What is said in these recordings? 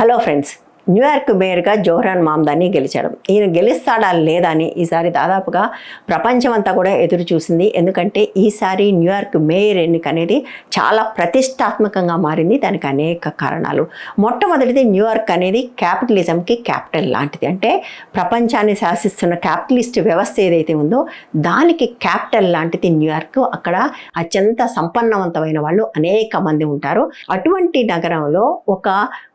Hello friends, New York మేయర్గా జోహరాన్ మామ్దాని గెలిచాడు. ఈయన గెలుస్తాడా లేదా అని ఈసారి దాదాపుగా ప్రపంచం అంతా కూడా ఎదురు చూసింది. ఎందుకంటే ఈసారి న్యూయార్క్ మేయర్ ఎన్నిక అనేది చాలా ప్రతిష్టాత్మకంగా మారింది. దానికి అనేక కారణాలు. మొట్టమొదటిది న్యూయార్క్ అనేది క్యాపిటలిజంకి క్యాపిటల్ లాంటిది. అంటే ప్రపంచాన్ని శాసిస్తున్న క్యాపిటలిస్ట్ వ్యవస్థ ఏదైతే ఉందో దానికి క్యాపిటల్ లాంటిది న్యూయార్క్. అక్కడ అత్యంత సంపన్నవంతమైన వాళ్ళు అనేక మంది ఉంటారు. అటువంటి నగరంలో ఒక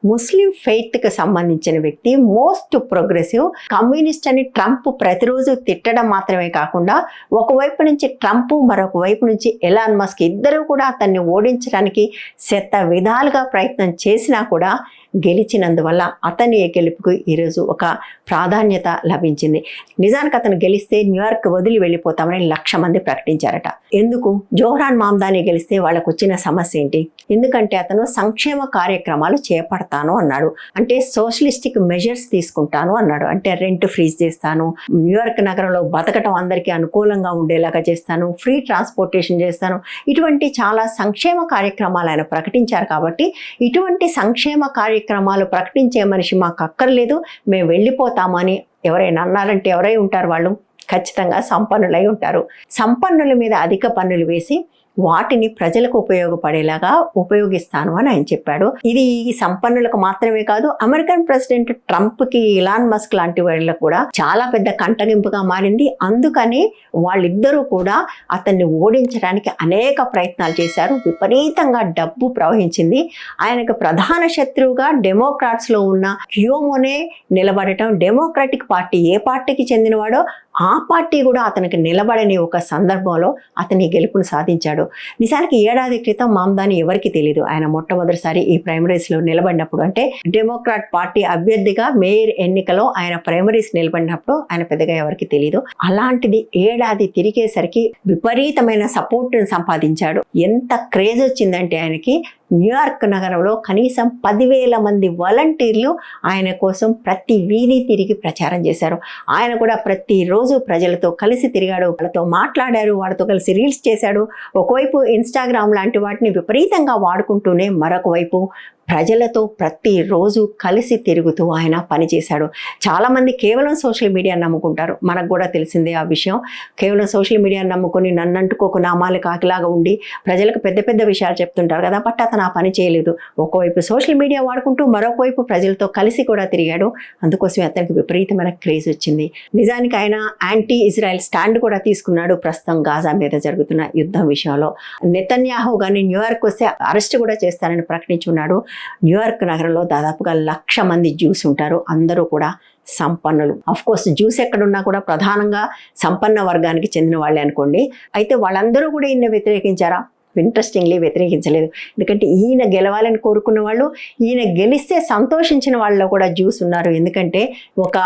ముస్లిం ఫెయిత్కి సంబంధించిన వ్యక్తి మోస్ట్ ప్రోగ్రెసివ్. కమ్యూనిస్ట్ అని ట్రంప్ ప్రతిరోజు తిట్టడం మాత్రమే కాకుండా ఒకవైపు నుంచి ట్రంప్ మరొక వైపు నుంచి ఎలాన్ మస్క్ ఇద్దరు కూడా అతన్ని ఓడించడానికి శత విధాలుగా ప్రయత్నం చేసినా కూడా గెలిచినందువల్ల అతని గెలుపుకు ఈరోజు ఒక ప్రాధాన్యత లభించింది. నిజానికి అతను గెలిస్తే న్యూయార్క్ వదిలి వెళ్ళిపోతామని లక్ష మంది ప్రకటించారట. ఎందుకు? జోహ్రాన్ మామ్దాని గెలిస్తే వాళ్ళకు వచ్చిన సమస్య ఏంటి? ఎందుకంటే అతను సంక్షేమ కార్యక్రమాలు చేపడతాను అన్నాడు. అంటే సోషలిస్టిక్ మెజర్స్ తీసుకుంటాను అన్నాడు. అంటే రెంట్ ఫ్రీజ్ చేస్తాను న్యూయార్క్ నగరంలో బతకటం అందరికీ అనుకూలంగా ఉండేలాగా చేస్తాను ఫ్రీ ట్రాన్స్పోర్టేషన్ చేస్తాను. ఇటువంటి చాలా సంక్షేమ కార్యక్రమాలు ఆయన ప్రకటించారు కాబట్టి ఇటువంటి సంక్షేమ కార్యక్రమాలు ప్రకటించే మనిషి మాకు అక్కర్లేదు మేము వెళ్ళిపోతామని ఎవరైనా అన్నారంటే ఎవరై ఉంటారు వాళ్ళు? ఖచ్చితంగా సంపన్నులై ఉంటారు. సంపన్నుల మీద అధిక పన్నులు వేసి వాటిని ప్రజలకు ఉపయోగపడేలాగా ఉపయోగిస్తాను అని ఆయన చెప్పాడు. ఇది ఈ సంపన్నులకు మాత్రమే కాదు అమెరికన్ ప్రెసిడెంట్ ట్రంప్కి ఇలాన్ మస్క్ లాంటి వాళ్ళకు కూడా చాలా పెద్ద కంటగింపుగా మారింది. అందుకని వాళ్ళిద్దరూ కూడా అతన్ని ఓడించడానికి అనేక ప్రయత్నాలు చేశారు. విపరీతంగా డబ్బు ప్రవహించింది. ఆయనకు ప్రధాన శత్రువుగా డెమోక్రాట్స్లో ఉన్న హ్యూమోనే నిలబడటం డెమోక్రాటిక్ పార్టీ ఏ పార్టీకి చెందినవాడో ఆ పార్టీ కూడా అతనికి నిలబడని ఒక సందర్భంలో అతని గెలుపును సాధించాడు. నిజానికి ఏడాది క్రితం మామ్దాని ఎవరికి తెలియదు ఆయన మొట్టమొదటిసారి ఈ ప్రైమరీస్లో నిలబడినప్పుడు అంటే డెమోక్రాట్ పార్టీ అభ్యర్థిగా మేయర్ ఎన్నికలో ఆయన ప్రైమరీస్ నిలబడినప్పుడు ఆయన పెద్దగా ఎవరికి తెలియదు అలాంటిది ఏడాది తిరిగేసరికి విపరీతమైన సపోర్ట్ను సంపాదించాడు. ఎంత క్రేజ్ వచ్చిందంటే ఆయనకి న్యూయార్క్ నగరంలో కనీసం పదివేల మంది వాలంటీర్లు ఆయన కోసం ప్రతి వీధి తిరిగి ప్రచారం చేశారు. ఆయన కూడా ప్రతిరోజు ప్రజలతో కలిసి తిరిగాడు. వాళ్ళతో మాట్లాడారు. వాళ్ళతో కలిసి రీల్స్ చేశాడు. ఒకవైపు ఇన్స్టాగ్రామ్ లాంటి వాటిని విపరీతంగా వాడుకుంటూనే మరొక వైపు ప్రజలతో ప్రతిరోజు కలిసి తిరుగుతూ ఆయన పనిచేశాడు. చాలామంది కేవలం సోషల్ మీడియా నమ్ముకుంటారు. మనకు కూడా తెలిసిందే ఆ విషయం. కేవలం సోషల్ మీడియా నమ్ముకొని నన్ను అంటుకోకు నామాలు కాకిలాగా ఉండి ప్రజలకు పెద్ద పెద్ద విషయాలు చెప్తుంటారు కదా బట్ అతను ఆ పని చేయలేదు. ఒకవైపు సోషల్ మీడియా వాడుకుంటూ మరొక వైపు ప్రజలతో కలిసి కూడా తిరిగాడు. అందుకోసమే అతనికి విపరీతమైన క్రేజ్ వచ్చింది. నిజానికి ఆయన యాంటీ ఇజ్రాయెల్ స్టాండ్ కూడా తీసుకున్నాడు ప్రస్తుతం గాజా మీద జరుగుతున్న యుద్ధం విషయంలో. నెతన్యాహు కానీ న్యూయార్క్ వస్తే అరెస్ట్ కూడా చేస్తానని ప్రకటించున్నాడు. న్యూయార్క్ నగరంలో దాదాపుగా లక్ష మంది జ్యూస్ ఉంటారు. అందరూ కూడా సంపన్నులు. అఫ్ కోర్స్ జ్యూస్ ఎక్కడున్నా కూడా ప్రధానంగా సంపన్న వర్గానికి చెందిన వాళ్ళే అనుకోండి. అయితే వాళ్ళందరూ కూడా ఈయన వ్యతిరేకించారా? ఇంట్రెస్టింగ్లీ వ్యతిరేకించలేదు. ఎందుకంటే ఈయన గెలవాలని కోరుకున్న వాళ్ళు ఈయన గెలిస్తే సంతోషించిన వాళ్ళలో కూడా జ్యూస్ ఉన్నారు. ఎందుకంటే ఒక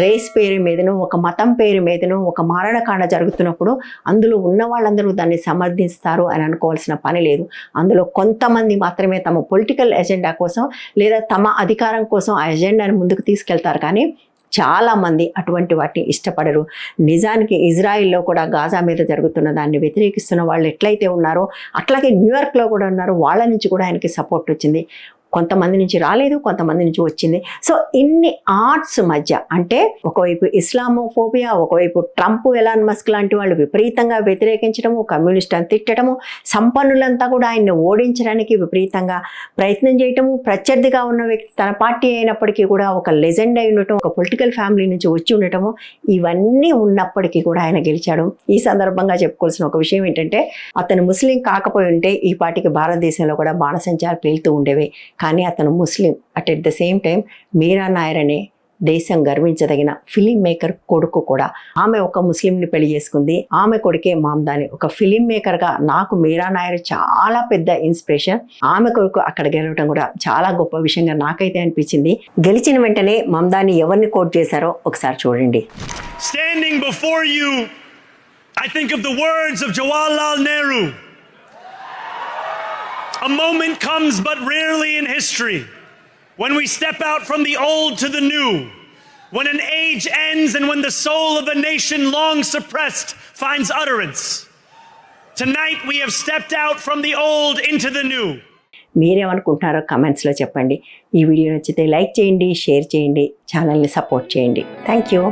రేస్ పేరు మీదను ఒక మతం పేరు మీదను ఒక మారణకాండ జరుగుతున్నప్పుడు అందులో ఉన్న వాళ్ళందరూ దాన్ని సమర్థిస్తారు అని అనుకోవాల్సిన పని లేదు. అందులో కొంతమంది మాత్రమే తమ పొలిటికల్ ఎజెండా కోసం లేదా తమ అధికారం కోసం ఆ ఎజెండాను ముందుకు తీసుకెళ్తారు. కానీ చాలామంది అటువంటి వాటిని ఇష్టపడరు. నిజానికి ఇజ్రాయిల్లో కూడా గాజా మీద జరుగుతున్న దాన్ని వ్యతిరేకిస్తున్న వాళ్ళు ఎట్లయితే ఉన్నారో అట్లాగే న్యూయార్క్లో కూడా ఉన్నారు. వాళ్ళ నుంచి కూడా ఆయనకి సపోర్ట్ వచ్చింది. కొంతమంది నుంచి రాలేదు కొంతమంది నుంచి వచ్చింది. సో ఇన్ని ఆర్ట్స్ మధ్య అంటే ఒకవైపు ఇస్లామోఫోబియా ఒకవైపు ట్రంప్ ఎలాన్ మస్క్ లాంటి వాళ్ళు విపరీతంగా వ్యతిరేకించడము కమ్యూనిస్ట్ అని తిట్టడము సంపన్నులంతా కూడా ఆయన్ని ఓడించడానికి విపరీతంగా ప్రయత్నం చేయటము ప్రత్యర్థిగా ఉన్న వ్యక్తి తన పార్టీ అయినప్పటికీ కూడా ఒక లెజెండ్ అయి ఉండటం ఒక పొలిటికల్ ఫ్యామిలీ నుంచి వచ్చి ఉండటము ఇవన్నీ ఉన్నప్పటికీ కూడా ఆయన గెలిచాడు. ఈ సందర్భంగా చెప్పుకోవాల్సిన ఒక విషయం ఏంటంటే అతను ముస్లిం కాకపోయి ఉంటే ఈ పార్టీకి భారతదేశంలో కూడా బాణసంచాలు పేలుతూ ఉండేవి. కానీ అతను ముస్లిం. At at the same time Mira Nair అనే దేశం గర్వించదగిన ఫిలిం మేకర్ కొడుకు కూడా. ఆమె ఒక ముస్లింని పెళ్ళి చేసుకుంది. ఆమె కొడుకే మామ్దాని. ఒక ఫిలిం మేకర్గా నాకు మీరా నాయర్ చాలా పెద్ద ఇన్స్పిరేషన్ ఆమె కొడుకు అక్కడ గెలవడం కూడా చాలా గొప్ప విషయంగా నాకైతే అనిపించింది. గెలిచిన వెంటనే మమ్దాని ఎవరిని కోట్ చేశారో ఒకసారి చూడండి. Standing before you, I think of the words of Jawaharlal Nehru. A moment comes but rarely in history when we step out from the old to the new, when an age ends and when the soul of a nation long suppressed finds utterance. Tonight we have stepped out from the old into the new. మీరేమనుకుంటున్నారో కమెంట్స్లో చెప్పండి ఈ video నచ్చితే like చేయండి share చేయండి ఛానల్ని support చేయండి thank you